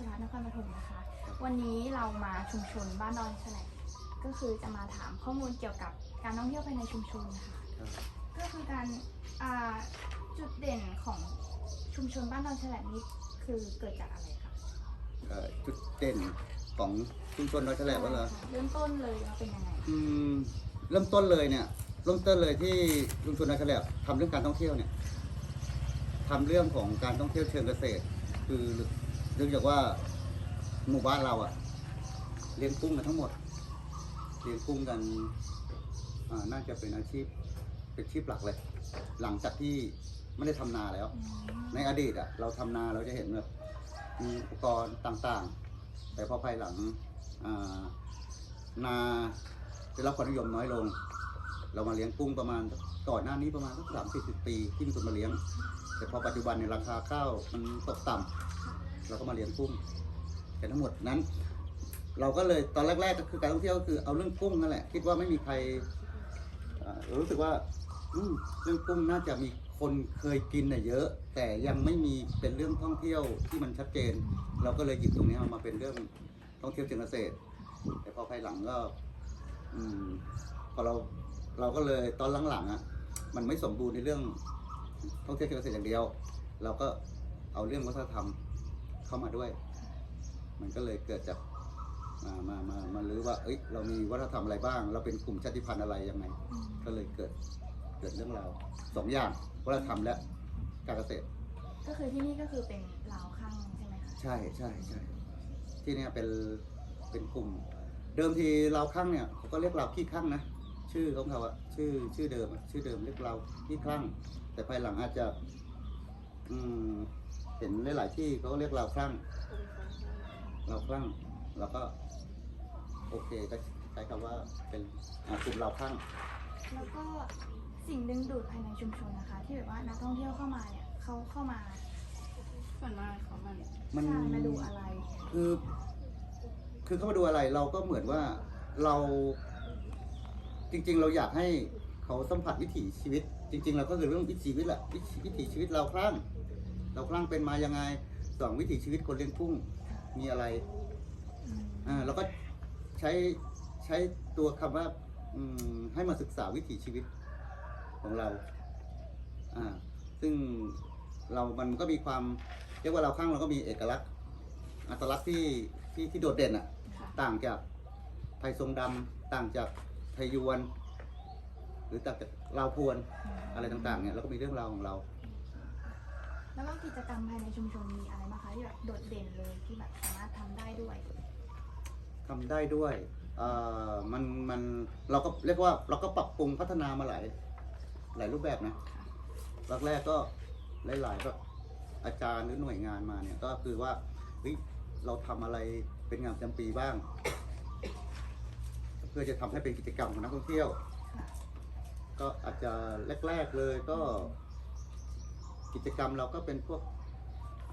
ชภัฏนครปฐมนะคะ วันนี้เรามาชุมชนบ้านดอนแฉลงก็คือจะมาถามข้อมูลเกี่ยวกับการท่องเที่ยวภายในชุมชนค่ะ ก็คือการอ่าจุดเด่นของชุมชนบ้านดอนแฉลงนี้คือเกิดจากอะไรคะเอ่อจุดเด่นของชุมชนเราแฉลบว่าเหรอเริ่มต้นเลยว่าเป็นยังไงอืมเริ่มต้นเลยเนี่ยเริ่มต้นเลยที่ชุมชนเราแฉลบทำเรื่องการท่องเที่ยวเนี่ยทำเรื่องของการท่องเที่ยวเชิงเกษตร คือ เนื่องจากว่าหมู่บ้านเราอะเลี้ยงกุ้งกันทั้งหมด เลี้ยงกุ้งกันอ่าน่าจะเป็นอาชีพเป็นอาชีพหลักเลย หลังจากที่ไม่ได้ทำนาแล้ว ในอดีตอะเราทำนาเราจะเห็นแบบมีอุปกรณ์ต่างๆ แต่พอภายหลังอ่านาได้รับความนิยมน้อยลง เรามาเลี้ยงกุ้งประมาณก่อนหน้านี้ประมาณสักสามสี่สิบปีที่มีคนมาเลี้ยง แต่พอปัจจุบันในยราคาข้าวมันตกต่ำ เราก็มาเลี้ยงกุ้งแต่ทั้งหมดนั้น เราก็เลยตอนแรกๆก็คือการท่องเที่ยวก็คือเอาเรื่องกุ้งนั่นแหละคิดว่าไม่มีใครเอ่อรู้สึกว่าอืมเรื่องกุ้งน่าจะมีคนเคยกินน่ะเยอะ แต่ยังไม่มีเป็นเรื่องท่องเที่ยวที่มันชัดเจน เราก็เลยหยิบตรงนี้เอามาเป็นเรื่องท่องเที่ยวเชิงเกษตร แต่พอภายหลังก็ อืมพอเราเราก็เลยตอนหลังๆอะมันไม่สมบูรณ์ในเรื่องท่องเที่ยวเชิงเกษตรอย่างเดียว เราก็เอาเรื่องวัฒนธรรม เข้ามาด้วย มันก็เลยเกิดจากมามามามารู้ว่า เอ้ย เรามีวัฒนธรรมอะไรบ้าง เราเป็นกลุ่มชาติพันธุ์อะไรยังไง ก็เลยเกิด เกิดเรื่องราวสองอย่าง วัฒนธรรมและการเกษตร ก็คือที่นี่ก็คือเป็นลาวข้างใช่ไหมคะ ใช่ใช่ใช่ ที่เนี่ยเป็น เป็นกลุ่ม เดิมทีเราข้างเนี่ยเขาก็เรียกเราขี้ข้างนะ ชื่อของเขาอะชื่อ ชื่อเดิมอะชื่อเดิมเรียกเราขี้ข้าง แต่ภายหลังอาจจะ อืม เห็นหลาย ๆ ที่เขาก็เรียกเราข้างเราข้างเราก็ โอเคก็ใช้คำว่าเป็นอ่ากลุ่มเราข้างแล้วก็สิ่งดึงดูดภายในชุมชนนะคะ ที่แบบว่านักท่องเที่ยวเข้ามาเนี่ยเขาเข้ามาส่วนมากเขามันมัน ใช่มาดูอะไรคือ คือเข้ามาดูอะไรเราก็เหมือนว่าเราจริง ๆ เราอยากให้เขาสัมผัสวิถีชีวิต จริง ๆ เราก็คือเรื่องวิถีชีวิตแหละวิถีวิถีชีวิตเราคลั่ง เราคลั่งเป็นมายังไงสองวิถีชีวิตคนเลี้ยงกุ้งมีอะไรอ่าเราก็ใช้ใช้ตัวคำว่าอืมให้มาศึกษาวิถีชีวิตของเราอ่าซึ่งเรามันก็มีความเรียกว่าเราข้างเราก็มีเอกลักษณ์ อัตลักษณ์ที่ที่ที่โดดเด่นอะ่ะ ต่างจากไทยทรงดำต่างจากไทยยวน หรือต่างจากลาวพวนอะไรต่างๆเนี่ยเราก็มีเรื่องราวของเรา แล้วก็กิจกรรมภายในชุมชนมีอะไรบ้างคะที่แบบโดดเด่นเลยที่แบบสามารถทำได้ด้วย ทำได้ด้วยเอ่อมันมันเราก็เรียกว่าเราก็ปรับปรุงพัฒนามาหลายหลายรูปแบบนะแรกๆก็หลายๆแบบอาจารย์หรือหน่วยงานมาเนี่ยก็คือว่าเฮ้ยเราทำอะไรเป็นงานประจำปีบ้าง เพื่อจะทำให้เป็นกิจกรรมของนักท่องเที่ยวค่ะก็อาจจะแรก ๆเลยก็ กิจกรรมเราก็เป็นพวก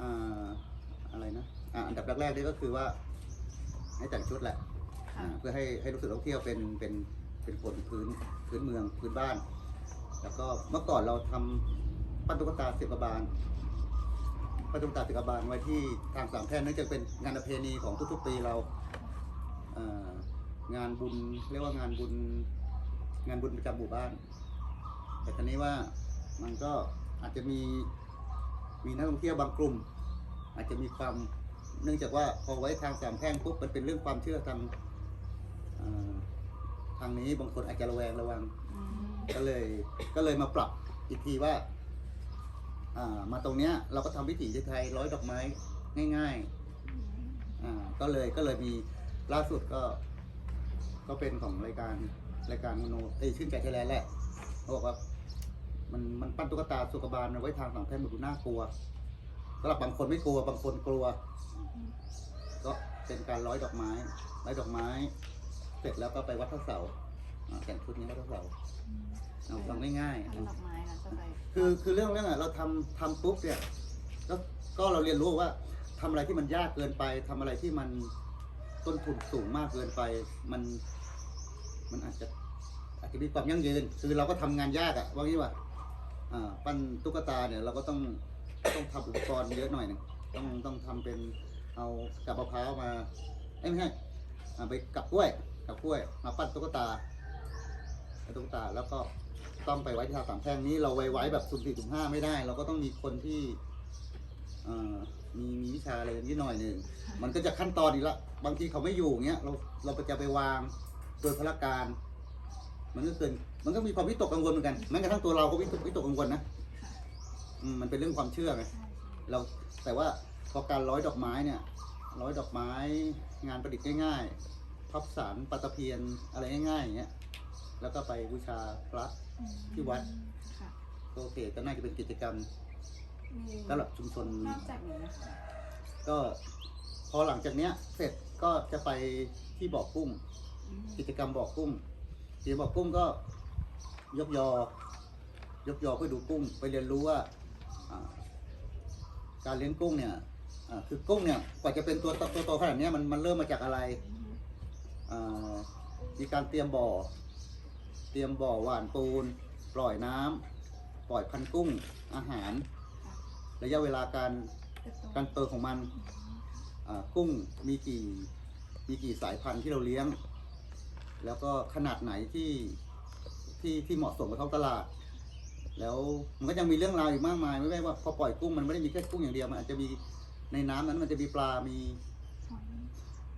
อ่าอะไรนะอ่าอันดับแรกๆนี่ก็คือว่า ให้แต่งชุดแหละอ่าเพื่อให้ให้รู้สึกท่องเที่ยวเป็นเป็นเป็นคนพื้นพื้นเมืองพื้นบ้าน แล้วก็เมื่อก่อนเราทำปั้นตุ๊กตาเสียบกระบาลปั้นตุ๊กตาเสียบกระบาลไว้ที่ทางสามแพร่นเนื่องจากเป็นงานประเพณีของทุกๆปีเราอ่างานบุญเรียกว่างานบุญงานบุญประจำหมู่บ้าน แต่ทีนี้ว่ามันก็ อาจจะมีมีนักท่องเที่ยวบางกลุ่ม อาจจะมีความเนื่องจากว่าพอไว้ทางสามแพร่งปุ๊บมันเป็นเรื่องความเชื่อทางอ่าทางนี้บางคนอาจจะระแวงระวังอืมก็เลยก็เลยมาปรับอีกทีว่าอ่ามาตรงเนี้ยเราก็ทำวิถีไทยๆร้อยดอกไม้ง่ายๆอ่าก็เลยก็เลยมีล่าสุดก็ ก็เป็นของรายการรายการมโนเอ้ยชื่นใจไทยแลนด์แหละเขาบอกว่า มันมันปั้นตุ๊กตาสุกบาลเอาไว้ทางสามแพร่งมันดูน่ากลัวสำหรับบางคนไม่กลัวบางคนกลัว ก็เป็นการร้อยดอกไม้ร้อยดอกไม้ เสร็จแล้วก็ไปวัดพระเสาอ่าแต่งชุดนี้วัดพระเสาเอาฟังง่ายๆ ทำดอกไม้นะจะไปคือคือเรื่องเรื่องอะเราทำทำปุ๊บเนี่ยก็ก็เราเรียนรู้ว่าทำอะไรที่มันยากเกินไปทำอะไรที่มันต้นทุนสูงมากเกินไป มัน มันอาจจะอาจจะมีความยั่งยืน คือเราก็ทำงานยากอะว่างี้ว่าอ่า ปั้นตุ๊กตาเนี่ยเราก็ต้องต้องทำอุปกรณ์เยอะหน่อยหนึงต้องต้องทำเป็นเอากับมะพร้าวมาเอ้ยไม่ใช่อ่าไปกับกล้วยกับกล้วย มาปั้นตุ๊กตาตุ๊กตาแล้วก็ต้องไปไว้ที่ท่าสามแพร่งนี้เราไว้ไว้แบบสุ่มสี่สุ่มห้าไม่ได้ เราก็ต้องมีคนที่มีมีวิชาอะไรนิดหน่อยหนึ่งมันก็จะขั้นตอนอีกละบางทีเขาไม่อยู่เงี้ยเราเราจะไปวางโดยพละการ มันก็เกิน มันก็มีความวิตกกังวลเหมือนกันแม้กระทั่งตัวเราก็วิตกวิตกกังวลนะอืมมันเป็นเรื่องความเชื่อไงใช่เราแต่ว่าพอการร้อยดอกไม้เนี่ยร้อยดอกไม้งานประดิษฐ์ง่ายๆพับสารปลาตะเพียนอะไรง่ายๆอย่างเงี้ยแล้วก็ไปบูชาพระอืมที่วัดค่ะก็โอเคก็น่าจะเป็นกิจกรรมมีสำหรับชุมชน นอกจากนี้นะคะก็พอหลังจากเนี้ยเสร็จก็จะไปที่บ่อกุ้ง อืมกิจกรรมบ่อกุ้งกิ จกรรมบอกกุ้งก็ยกยอ ยกยอเพื่อดูกุ้ง ไปเรียนรู้ว่าการเลี้ยงกุ้งเนี่ยคือกุ้งเนี่ยกว่าจะเป็นตัวโตตัวโตขนาดนี้มันมันเริ่มมาจากอะไรมีการเตรียมบ่อ เตรียมบ่อหว่านปูน ปล่อยน้ำปล่อยพันกุ้ง อาหาร ระยะเวลาการการเติบของมันกุ้งมีกี่มีกี่สายพันธุ์ที่เราเลี้ยง แล้วก็ขนาดไหนที่ที่ที่เหมาะสมกับท้องตลาด แล้วมันก็ยังมีเรื่องราวอีกมากมาย ไม่ใช่ว่าพอปล่อยกุ้งมันไม่ได้มีแค่กุ้งอย่างเดียวมันอาจจะมีในน้ำนั้นมันจะมีปลา มี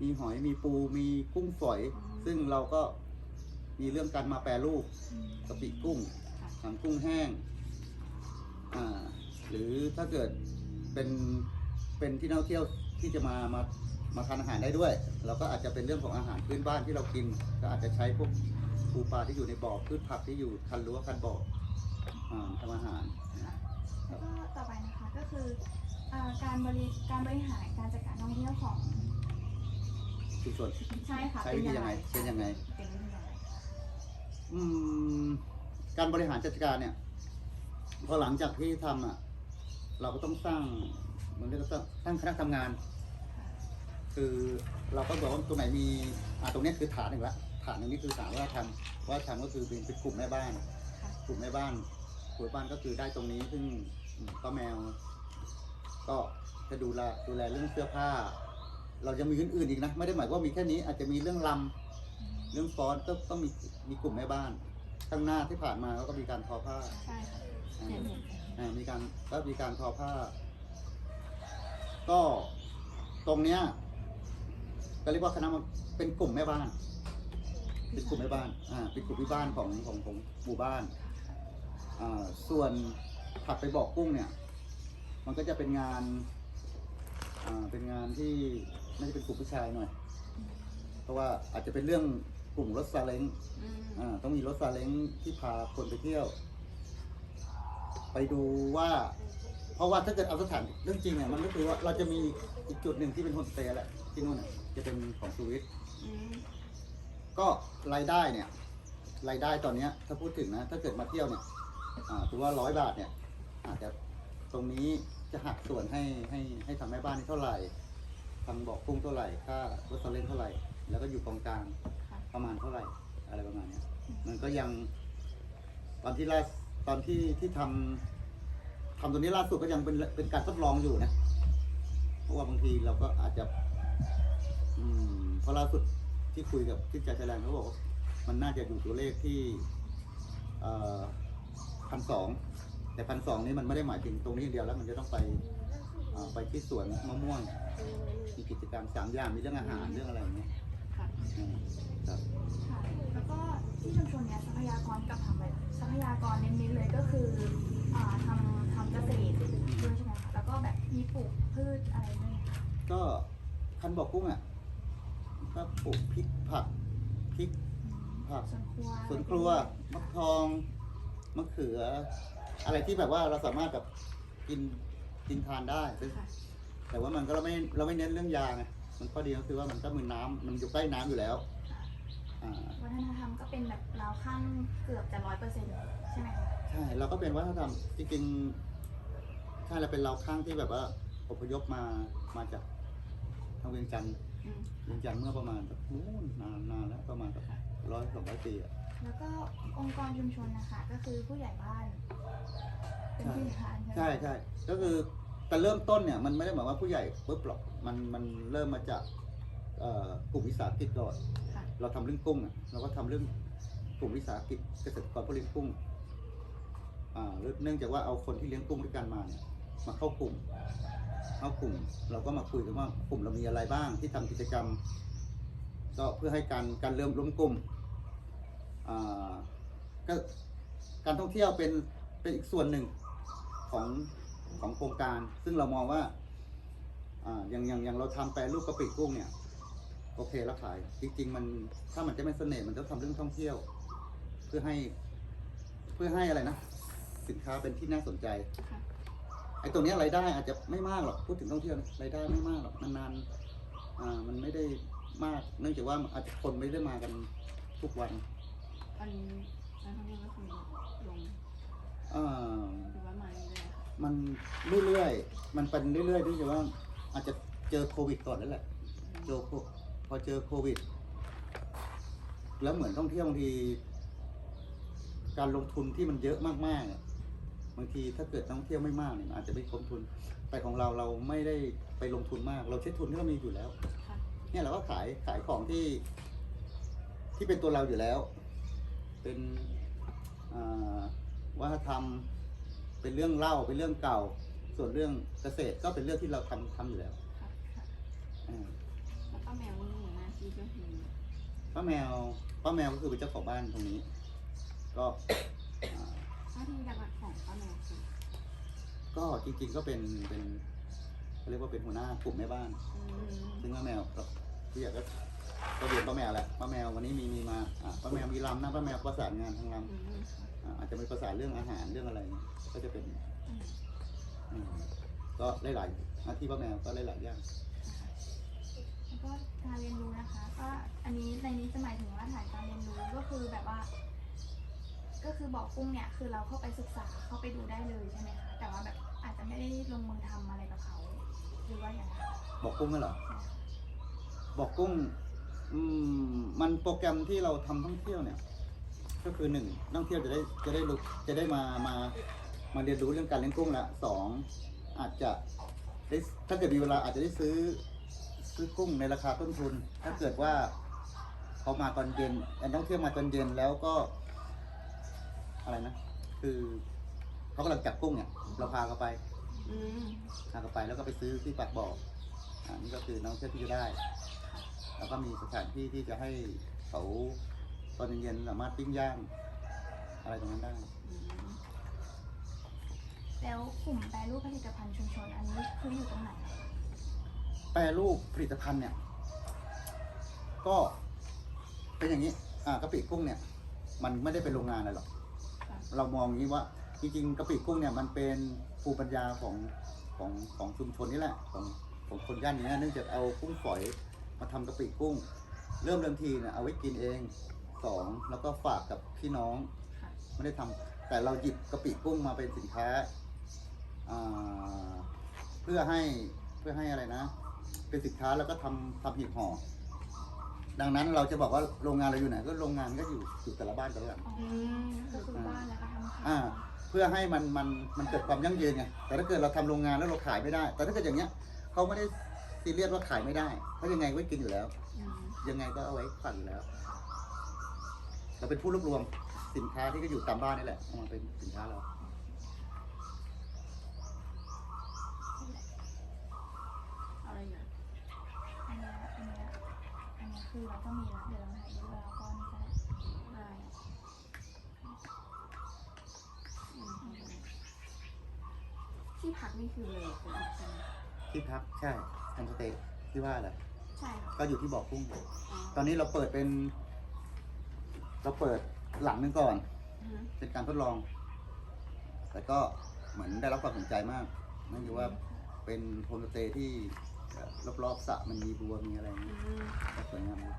มีหอย มีปู มีกุ้งฝอย ซึ่งเราก็มีเรื่องการมาแปรรูปกะปิกุ้งหางกุ้งแห้ง อ่า หรือถ้าเกิดเป็น เป็นที่นักท่องเที่ยวที่จะมา มา มาทานอาหารได้ด้วย เราก็อาจจะเป็นเรื่องของอาหารพื้นบ้านที่เรากิน ก็อาจจะใช้พวกปูปลาที่อยู่ในบ่อพืชผักที่อยู่คันรั้วคันบ่ออ่าทำอาหารแล้วก็ต่อไปนะคะก็คืออ่าการบริการบริหารการจัดการท่องเที่ยวของชุมชนใช่ค่ะใช้วิธียังไงเป็นยังไงเป็นวิธียังไงอืมการบริหารจัดการเนี่ยพอหลังจากที่ทำอะ เราก็ต้องสร้างมันเรียกว่าสร้างสร้างคณะทำงาน คือเราก็บอกว่าตรงไหนมีอ่าตรงเนี้ยคือฐานหนึ่งละฐานหนึ่งนี่คือฐานว่าทำว่าทำก็คือเป็นเป็นกลุ่มแม่บ้านกลุ่มแม่บ้านกลุ่มแม่บ้านก็คือได้ตรงนี้ซึ่งอืมก็แมว ก็จะดูแลดูแลเรื่องเสื้อผ้า เราจะมีอื่นๆอีกนะ ไม่ได้หมายว่ามีแค่นี้อาจจะมีเรื่องลำเรื่องฟ้อนก็ต้องมีมีกลุ่มแม่บ้านข้างหน้าที่ผ่านมาก็มีการทอผ้าใช่ค่ะอ่าเห็นเห็นอ่ามีการก็มีการทอผ้า ก็ตรงเนี้ย ก็เรียกว่าคณะมันเป็นกลุ่มแม่บ้าน เป็นกลุ่มแม่บ้าน อ่า เป็นกลุ่มแม่บ้านของของของหมู่บ้าน อ่า ส่วนถัดไปบอกกุ้งเนี่ย มันก็จะเป็นงาน อ่า เป็นงานที่น่าจะเป็นกลุ่มผู้ชายหน่อย เพราะว่าอาจจะเป็นเรื่องกลุ่มรถซาเล้ง อ่า ต้องมีรถซาเล้งที่พาคนไปเที่ยว ไปดูว่า เพราะว่าถ้าเกิดเอาสถานเรื่องจริงเนี่ยมันก็คือว่าเราจะมีอีกจุดหนึ่งที่เป็นโฮมสเตย์แหละที่นู่นน่ะจะเป็นของสวิตอืมก็รายได้เนี่ยรายได้ตอนเนี้ยถ้าพูดถึงนะถ้าเกิดมาเที่ยวเนี่ยอ่าถือว่าร้อยบาทเนี่ยอาจจะตรงนี้จะหักส่วนให้ให้ให้ทางแม่บ้านนี่เท่าไหร่ทางบอกกุ้งเท่าไหร่ค่ารถซาเล้งเท่าไหร่ แล้วก็อยู่กองกลางค่ะ ประมาณเท่าไหร่อะไรประมาณเนี้ยมันก็ยังตอนที่ล่าตอนที่ที่ทำ ทำตัวนี้ล่าสุดก็ยังเป็นเป็นการทดลองอยู่นะ เพราะว่าบางทีเราก็อาจจะ อืมเพราะล่าสุดที่คุยกับที่ใจไทยแลนด์เขาบอกว่ามันน่าจะอยู่ตัวเลขที่พันสองแต่พันสองนี้มันไม่ได้หมายถึงตรงนี้อย่างเดียวแล้ว มันจะต้องไปเอ่อไปที่สวนมะม่วง มีกิจกรรมสามอย่างมีเรื่องอาหารเรื่องอะไรอย่างเงี้ยค่ะอืมครับค่ะแล้วก็ที่ชุมชนเนี้ยทรัพยากรกับทำอะไรทรัพยากรเน้นๆเลยก็คืออ่าทำทำ เกษตรด้วยใช่ไหมคะแล้วก็แบบมีปลูกพืชอะไรด้วยไหมคะก็คันบอกกุ้งอะก็ปลูกพริกผักพริกผักสวนครัวสวนครัวมะทองมะเขือ อะไรที่แบบว่าเราสามารถแบบกินกินทานได้ซึ่งค่ะแต่ว่ามันก็เราไม่เราไม่เน้นเรื่องยาไงมันข้อดีก็คือว่ามันก็มือน้ำมันอยู่ใกล้น้ำอยู่แล้วอ่าวัฒนธรรมก็เป็นแบบเราวข้างเกือบจะร้อยเปอร์เซ็นต์ใช่ไหมคะใช่เราก็เป็นวัฒนธรรมจริงๆ ใช่เราเป็นเราข้างที่แบบว่าอพยพมามาจากทางเวียงจันทร์อืมเวียงจันทร์เมื่อประมาณแบบนู้นนานนานแล้วประมาณแบบร้อยสองร้อยปีอะ แล้วก็องค์กรชุมชนนะคะ ก็คือผู้ใหญ่บ้าน เป็นผู้ใหญ่บ้านไหมใช่ใช่ก็คือแต่เริ่มต้นเนี่ยมันไม่ได้หมายว่าผู้ใหญ่ปุ๊บหรอกมันมันเริ่มมาจากเอ่อกลุ่มวิสาหกิจก่อนค่ะเราทำเรื่องกุ้งอะเราก็ทำเรื่องกลุ่มวิสาหกิจเกษตรกรผู้เลี้ยงกุ้งอ่าเนื่องจากว่าเอาคนที่เลี้ยงกุ้งด้วยกันมาเนี่ย มาเข้ากลุ่ม เข้ากลุ่ม เราก็มาคุยกันว่ากลุ่มเรามีอะไรบ้างที่ทำกิจกรรม ก็เพื่อให้การการเริ่มร่วมกลุ่มก็การท่องเที่ยวเป็นเป็นอีกส่วนหนึ่งของของโครงการ ซึ่งเรามองว่าอย่างอย่างอย่างเราทำแปรรูปกระปิกุ้งเนี่ยโอเคแล้วขาย จริง ๆ มันถ้ามันจะไม่เสน่ห์มันต้องทำเรื่องท่องเที่ยว เพื่อให้เพื่อให้อะไรนะ สินค้าเป็นที่น่าสนใจ ไอ้ตรงเนี้ยรายได้อาจจะไม่มากหรอกพูดถึงท่องเที่ยวนะรายได้ไม่มากหรอกนานๆอ่ามันไม่ได้มาก เนื่องจากว่าอาจจะคนไม่ได้มากันทุกวันตอนนี้นักท่องเที่ยวก็คือลงอ่าหรือว่ามาเรื่อยๆค่ะมันเรื่อยๆมันเป็นเรื่อยๆเนื่องจากว่าอาจจะเจอโควิดก่อนแล้วแหละเจอโคพอเจอโควิด แล้วเหมือนท่องเที่ยวบางที การลงทุนที่มันเยอะมากๆเนี่ย บางทีถ้าเกิดท่องเที่ยวไม่มากเนี่ยมันอาจจะไม่คุ้มทุน แต่ของเราเราไม่ได้ไปลงทุนมาก เราใช้ทุนที่เรามีอยู่แล้ว ค่ะ เนี่ยเราก็ขายขายของที่ ที่เป็นตัวเราอยู่แล้ว เป็นอ่าวัฒนธรรม เป็นเรื่องเล่าเป็นเรื่องเก่า ส่วนเรื่องเกษตรก็เป็นเรื่องที่เราทำทำอยู่แล้วค่ะ ค่ะ อ่าแล้วป้าแมวนี่หน้าที่ก็คือป้าแมวป้าแมวก็คือเป็นเจ้าของบ้านตรงนี้ ก็อ่าหน้าที่หลัก ๆของป้าแมวคือก็จริงๆก็เป็นเป็นเขาเรียกว่าเป็นหัวหน้ากลุ่มแม่บ้านอืมซึ่งป้าแมวก็ที่อยากก็ก็เรียนป้าแมวแหละป้าแมววันนี้มีมีมาอะป้าแมวมีรำนะป้าแมวประสานงานทางรอืมค่ะำอะอาจจะไม่ประสานเรื่องอาหารเรื่องอะไรเนี่ยก็จะเป็นอืมอืมก็หลายๆหน้าที่ป้าแมวก็หลายๆอย่าง แล้วก็การเรียนรู้นะคะ ก็อันนี้ในนี้จะหมายถึงว่าฐานการเรียนรู้ก็คือแบบว่า ก็คือบอกกุ้งเนี่ยคือเราเข้าไปศึกษาเข้าไปดูได้เลยใช่ไหมคะแต่ว่าแบบอาจจะไม่ได้ลงมือทำอะไรกับเขาหรือว่าอย่างไรบอกกุ้งกันเหรอ บอกกุ้งอืมมันโปรแกรมที่เราทำท่องเที่ยวเนี่ย ก็คือหนึ่งนักท่องเที่ยวจะได้จะได้รู้จะได้มามามาเรียนรู้เรื่องการเลี้ยงกุ้งละสองอาจจะได้ถ้าเกิดมีเวลาอาจจะได้ซื้อซื้อกุ้งในราคาต้นทุน ถ้าเกิดว่าเขามาตอนเย็นนักท่องเที่ยวมาตอนเย็นแล้วก็ อะไรนะ คือเขากำลังจับกุ้งเนี่ย เราพาเขาไปอืมพาเขาไปแล้วก็ไปซื้อที่ปากบ่ออันนี้ก็คือนักท่องเที่ยวที่จะได้ แล้วก็มีสถานที่ที่จะให้เขาตอนเย็นๆสามารถปิ้งย่าง อะไรตรงนั้นได้ อืมแล้วกลุ่มแปรรูปผลิตภัณฑ์ชุมชนอันนี้คืออยู่ตรงไหนอะคะแปรรูปผลิตภัณฑ์เนี่ย ก็เป็นอย่างนี้ อ่ากะปิกุ้งเนี่ย มันไม่ได้เป็นโรงงานอะไรหรอกค่ะ เรามองอย่างนี้ว่า จริงๆกะปิกุ้งเนี่ยมันเป็นภูมิปัญญาของของของชุมชนนี่แหละของของคนย่านนี้เนื่องจากเอากุ้งฝอยมาทำกะปิกุ้ง เริ่มเริ่มทีเนี่ยเอาไว้กินเองสองแล้วก็ฝากกับพี่น้องไม่ได้ทำแต่เราหยิบกะปิกุ้งมาเป็นสินค้าอ่าเพื่อให้เพื่อให้อะไรนะ เป็นสินค้าแล้วก็ทำทำหีบห่อ ดังนั้นเราจะบอกว่าโรงงานเราอยู่ไหนก็โรงงานก็อยู่อยู่แต่ละบ้านแต่ละหลังอ๋ออืมก็คือบ้านแล้วก็ทำขายอ่า เพื่อให้มันมันมันเกิดความยั่งยืนไงแต่ถ้าเกิดเราทำโรงงานแล้วเราขายไม่ได้ แต่ถ้าเกิดอย่างเงี้ยเขาไม่ได้ซีเรียสว่าขายไม่ได้เพราะยังไงไว้กินอยู่แล้ว อืมยังไงก็เอาไว้ฝากอยู่แล้ว เราเป็นผู้รวบรวมสินค้าที่ก็อยู่ตามบ้านนี่แหละเอามาเป็นสินค้าเรา อะไรอย่าง อันเนี้ยอันเนี้ยอันเนี้ย คือเราก็มีแล้วเดี๋ยวเราถ่ายรูปแล้วเราก็นี่ก็ได้ได้อืมที่พักนี่คือเลยเป็นอีกใช่ไหมที่พักใช่ทำสเตย์ที่ว่าแหละใช่ค่ะก็อยู่ที่บ่อกุ้งอ๋อตอนนี้เราเปิดเป็น เราเปิดหลังหนึงก่อน อือฮึเป็นการทดลอง แต่ก็เหมือนได้รับความสนใจมาก นั่นคือว่าเป็นโฮมสเตย์ที่เอ่อ รอบๆสระมันมีบัวมีอะไรอย่างอืเงี้ยมก็สวยงามดี